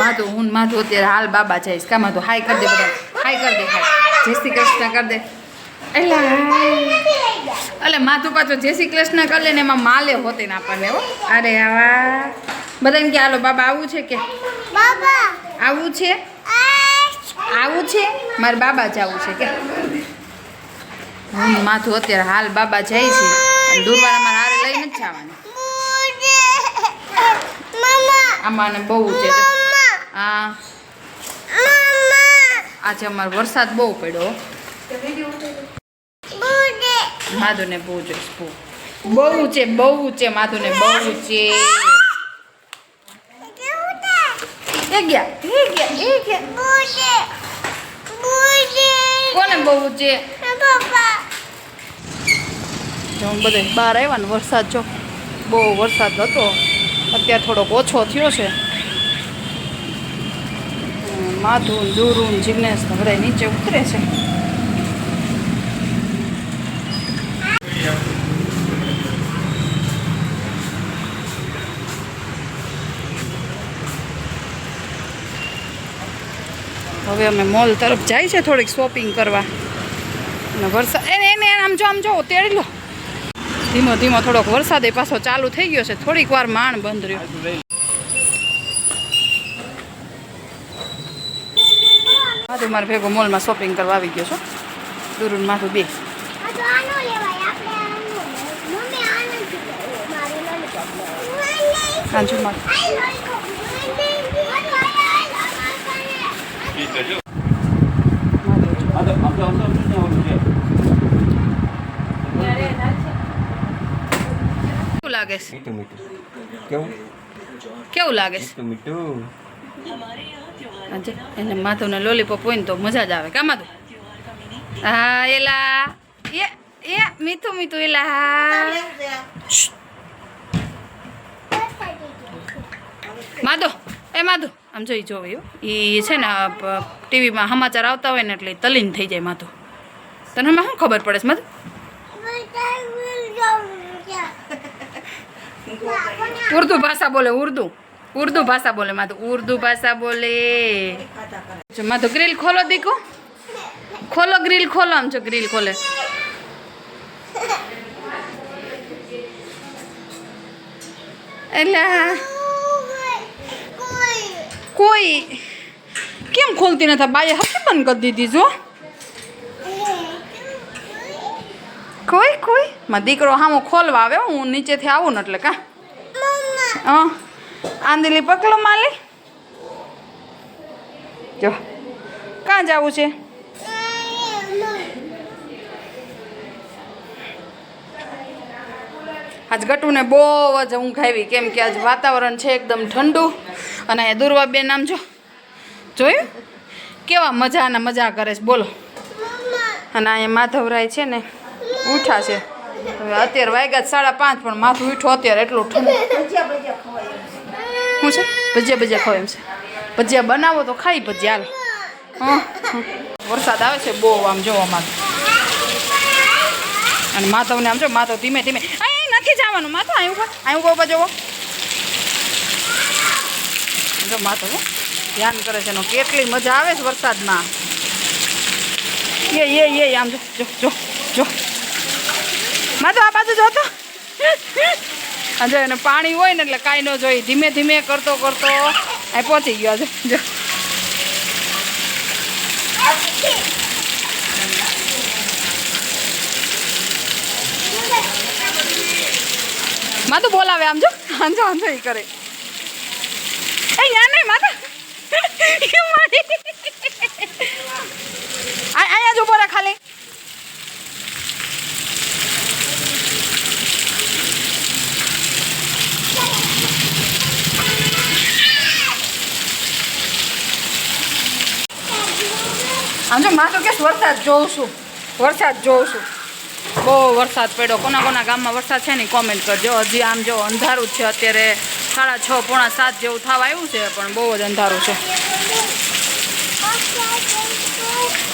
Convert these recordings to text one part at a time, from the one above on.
માધુ હું માધુ અત્યારે હાલ બાબા જઈશ. કા માધુ હાય કરી દે બધા. હાય કરી દે હાય. જય શ્રી કૃષ્ણ કરી દે. એટલે એટલે માથું પાછું જય શ્રી કૃષ્ણ કરી લે ને એમાં માલે હોતે ને આપણને હો. અરે આવા બધાને કે હાલો બાબા આવું છે કે? આવું છે? આવું છે? મારે બાબા જવું છે કે? હું માથું અત્યારે હાલ બાબા જાય છે. દૂરવાળા મારે હારે લઈને જ જવાનું. આમાં બહુ છે. મમ્મા આજે અમારો વરસાદ બહુ પડ્યો. હો. માધુને બહુ જોઈશ બહુ. બહુ છે બહુ છે, માધુને બહુ છે. કોને બહુ છે? જો બધે બહાર આવ્યા ને વરસાદ જો, બહુ વરસાદ હતો. અત્યારે થોડોક ઓછો થયો છે. માધુન, દુરુન, જિગ્નેશ બધા નીચે ઉતરે છે. હવે અમે મોલ તરફ જાય છે થોડીક શોપિંગ કરવા. અને વરસાદ એને એને આમ જો આમ જો, તેડી લો. ધીમો ધીમો થોડોક વરસાદ એ પાછો ચાલુ થઈ ગયો છે. થોડીક વાર માણ બંધ રહ્યો. માથું મારે ભેગો મોલમાં શોપિંગ કરવા આવી ગયો છો. દુરુન માથું બે. તો. કેવું લાગે છે? કેવું? કેવું લાગે છે? મીઠું મીઠું. આજે એને માથું ને લોલીપોપ હોય ને તો મજા જ આવે. કા માધુ હા એલા. એ એ મીઠું મીઠું એલા. માધો એ માધુ આમ જોઈ જોવે એ છે ને ટીવીમાં સમાચાર આવતા હોય ને એટલે તલીન થઈ જાય માધુ તને હમણાં શું ખબર પડે છે માધુ ઉર્દુ ભાષા બોલે ઉર્દુ. ઉર્દુ ભાષા બોલે માધુ. ઉર્દુ ભાષા બોલે. માધુ ગ્રીલ ખોલો દીકો. ખોલો ગ્રીલ ખોલો આમ જો ગ્રીલ ખોલે. એટલે કોઈ કેમ ખોલતી નથી બાએ હશે બંધ કરી દીધી જો. કોઈ કોઈ? માં દીકરો હામો ખોલવા આવે હો, હું નીચેથી આવું ને એટલે કા? હા. આંદેલી પકલો માલી. જો, કાં જવું છે? આજ ગટુને બહુ જ ઊંઘ આવી, કેમ કે આજ વાતાવરણ છે એકદમ ઠંડુ. અને અહીંયા દુર્વાબેન નામ જો, જોયું? કેવા મજાના મજા કરે છે, બોલો. અને અહીંયા માધવરાય છે ને, ઉઠા છે. અત્યારે વાગ્યા સાડા પાંચ, પણ માથું ઉઠો અત્યારે એટલું ઠંડુ. શું છે? ભજીયા ભજીયા ખાવ એમ છે. ભજીયા બનાવો તો ખાઈ ભજીયા હાલો. વરસાદ આવે છે બહુ આમ જોવા માથું અને માધવને આમ જો, માધવ ધીમે ધીમે, અહીં નથી જવાનું માથું અહીં ઉપર અહીં ઉપર જોવો જો માધવ ધ્યાન કરે છે એનો. કેટલી મજા આવે છે વરસાદમાં. એ એ એ, આમ જો જો જો જો. માધવ, આ બાજુ જોતો જો એને પાણી હોય ને એટલે કાંઈ ન જોઈ. ધીમે ધીમે કરતો કરતો અહીં પહોંચી ગયો જો જો. તો બોલાવે આમ જો. આંજો આંજો એ કરે. એ યા નહીં માતા અહીંયા જ ઊભો રહે આમ જો માં તો કે વરસાદ જોઉં છું. વરસાદ જોઉં છું. બહુ વરસાદ પડ્યો. કોના કોના ગામમાં વરસાદ છે ને કોમેન્ટ કરજો. હજી આમ જો અંધારું જ છે અત્યારે સાડા છ, પોણા સાત જેવું થવા આવ્યું છે, પણ બહુ જ અંધારું છે.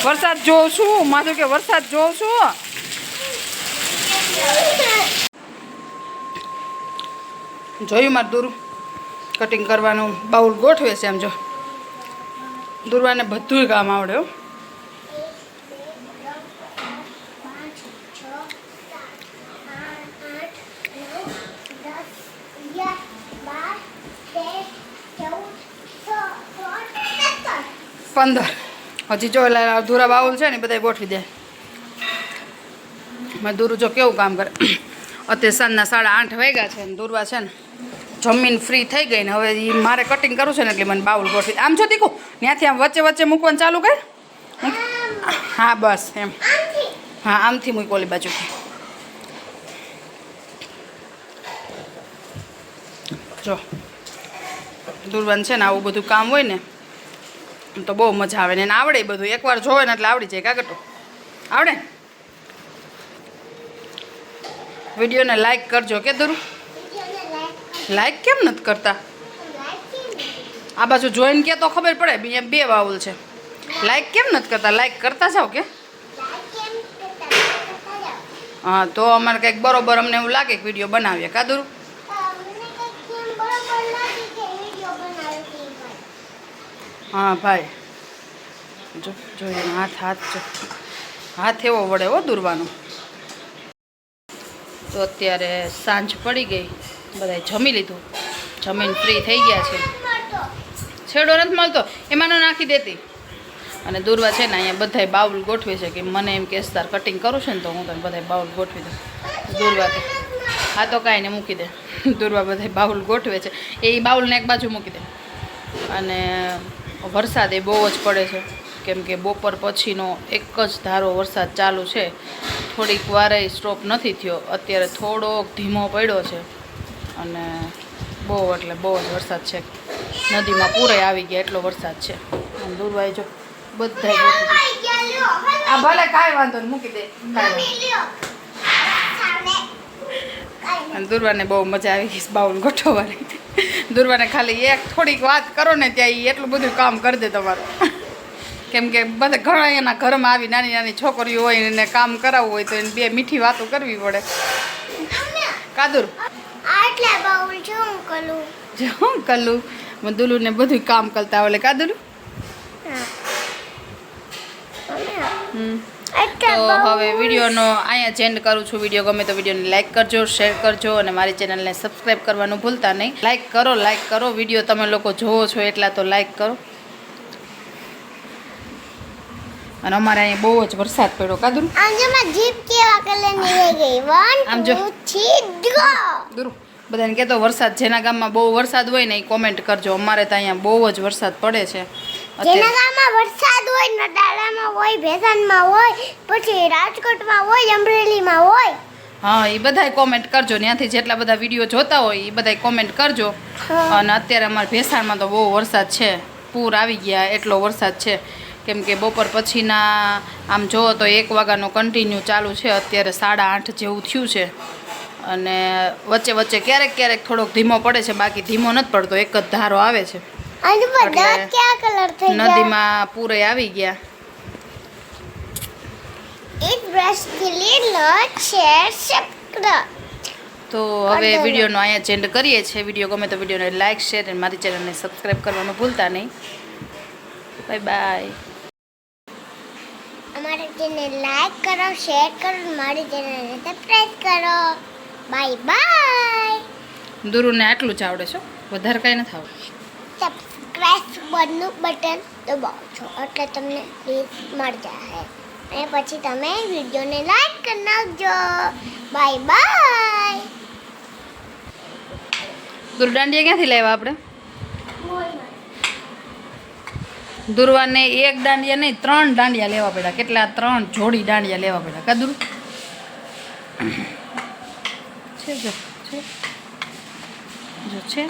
વરસાદ જોઉં છું. માથું કે વરસાદ જોઉં છું. જોયું મારું દૂર? કટિંગ કરવાનું બાઉલ ગોઠવે છે એમ જો. દૂરવાને બધુંય કામ આવડે હો પાંચ છ સાત આઠ આઠ નવ દસ અગિયાર બાર તેર ચૌદ સોળ સત્તર પંદર. હજી જો એટલે અધૂરા બાઉલ છે ને બધા ગોઠવી દે. મેં દૂરું જો કેવું કામ કરે. અત્યારે સાંજના સાડા આઠ વાગ્યા છે ને દૂરવા છે ને જમીન ફ્રી થઈ ગઈ ને હવે એ મારે કટિંગ કરવું છે ને એટલે મને બાઉલ ગોઠવી આમ છો દીકું, ત્યાંથી આમ વચ્ચે વચ્ચે મૂકવાનું ચાલુ કર. હા, બસ એમ. હા, આમથી મૂક ઓલી બાજુથી. જો. દૂરવાન છે ને આવું બધું કામ હોય ને તો બહુ મજા આવે ને એને આવડે બધું. એકવાર જોવે ને એટલે આવડી જાય કાગટો. આવડે? વિડીયોને લાઈક કરજો કે દુરુ લાઈક કેમ નથી કરતા? આ બાજુ જોઈને કે તો ખબર પડે અહીંયા બે બાઉલ છે. લાઈક કેમ નથી કરતા? લાઈક કરતા જાઓ કે? હા, તો અમારે કંઈક બરોબર અમને એવું લાગે કે વીડિયો બનાવીએ. કા દુરુ મને કંઈક કેમ બરોબર લાગે કે વીડિયો બનાવે તે ભાઈ હા, ભાઈ. જો જો એનો હાથ હાથ, જો. હાથ એવો વળે હો દુરવાનો. તો અત્યારે સાંજ પડી ગઈ. બધાએ જમી લીધું. જમીન ફ્રી થઈ ગયા છે. છેડો નથી મળતો. એમાં નાખી દેતી. અને દુર્વા છે ને અહીંયા બધાય બાઉલ ગોઠવે છે કે મને એમ કેસદાર કટિંગ કરું છે ને તો હું તને બધાય બાઉલ ગોઠવી દઉં. દુર્વા હા તો કાંઈ ને મૂકી દે. દૂરવા બધાય બાઉલ ગોઠવે છે. એ બાઉલને એક બાજુ મૂકી દે. અને વરસાદ એ બહુ જ પડે છે. કેમ કે બપોર પછીનો એક જ ધારો વરસાદ ચાલુ છે. થોડીક વારે સ્ટોપ નથી થયો. અત્યારે થોડોક ધીમો પડ્યો છે. અને બહુ એટલે બહુ જ વરસાદ છે. નદીમાં પૂરે આવી ગયા એટલો વરસાદ છે. અને દુર્વાએ જો બધા આ ભલે કાંઈ વાંધો મૂકી દે. કાંઈ અને દુર્વાને બહુ મજા આવી ગઈ બાઉલ ગોઠવવાની. દુર્વાને ખાલી એક થોડીક વાત કરો ને ત્યાં એ એટલું બધું કામ કરી દે તમારું. કેમ કે બધા ઘણા એના ઘરમાં આવી નાની નાની છોકરીઓ હોય એને કામ કરાવવું હોય તો એને બે મીઠી વાતો કરવી પડે. કાદુર. આટલા બાઉલ છે હું કરું? જો હું કલ્લું મધુલુને બધું કામ કરતા આવડે. કાદુર? તો હવે વિડીયોનો અહીંયા જેન્ડ કરું છું. વીડિયો ગમે તો વિડીયોને લાઇક કરજો શેર કરજો અને મારી ચેનલને સબસ્ક્રાઈબ કરવાનું ભૂલતા નહીં. લાઇક કરો લાઇક કરો. વીડિયો તમે લોકો જોવો છો એટલા તો લાઇક કરો. અને અમારે અહીંયા બહુ જ વરસાદ પડ્યો કાદુર આંજમાં જીપ કેવા કલરની રહી ગઈ. વન આમ જો. ટુ થ્રી ગો બધાને કહેતો વરસાદ જેના ગામમાં બહુ વરસાદ હોય ને એ કોમેન્ટ કરજો. અમારે તો અહીંયા બહુ જ વરસાદ પડે છે. જેના વરસાદ હોય નડાલામાં હોય ભેસાનમાં હોય પછી રાજકોટમાં હોય અમરેલીમાં હોય. હા એ બધાય કોમેન્ટ કરજો. ત્યાંથી જેટલા બધા વીડિયો જોતા હોય એ બધાય કોમેન્ટ કરજો. અને અત્યારે અમારે ભેસાણમાં તો બહુ વરસાદ છે. પૂર આવી ગયા એટલો વરસાદ છે. કેમ કે બપોર પછીના આમ જુઓ તો એક વાગ્યાનો કન્ટિન્યુ ચાલુ છે. અત્યારે સાડા આઠ જેવું થયું છે. અને વચ્ચે વચ્ચે ક્યારેક ક્યારેક થોડોક ધીમો પડે છે. બાકી ધીમો નથી પડતો. એક જ ધારો આવે છે. અને બધા એટલે કલર થઈ ગયા? નદીમાં પૂરે આવી ગયા. એક બ્રશથી લીલો શેર સબસ્ક્રાઇબ તો હવે. વિડીયોનો અહીંયા ચેન્ડ કરીએ છીએ. વીડિયો ગમે તો વિડીયોને લાઇક શેર અને મારી ચેનલને સબસ્ક્રાઈબ કરવાનું ભૂલતા નહીં. બાય બાય અમારી ચેનલ લાઈક કરો શેર કરો મારી ચેનલને સબસ્ક્રાઈબ કરો. બાય બાય દુરુને આટલું જ આવડે છે વધારે કાંઈ નથી આવડતું. બટનનું બટન દબાવો છો. એટલે તમને પ્લીઝ મળી જાય. અને પછી તમે વિડીયોને લાઈક કરી નાખજો. Bye bye. દુર દાંડિયા ક્યાંથી લાવ્યા આપણે? દુર્વાને એક દાંડિયા નહીં, ત્રણ દાંડિયા લેવા પડ્યા. કેટલા? ત્રણ જોડી દાંડિયા લેવા પડ્યા. કા દુરુ? છે જો છે. જો, છે.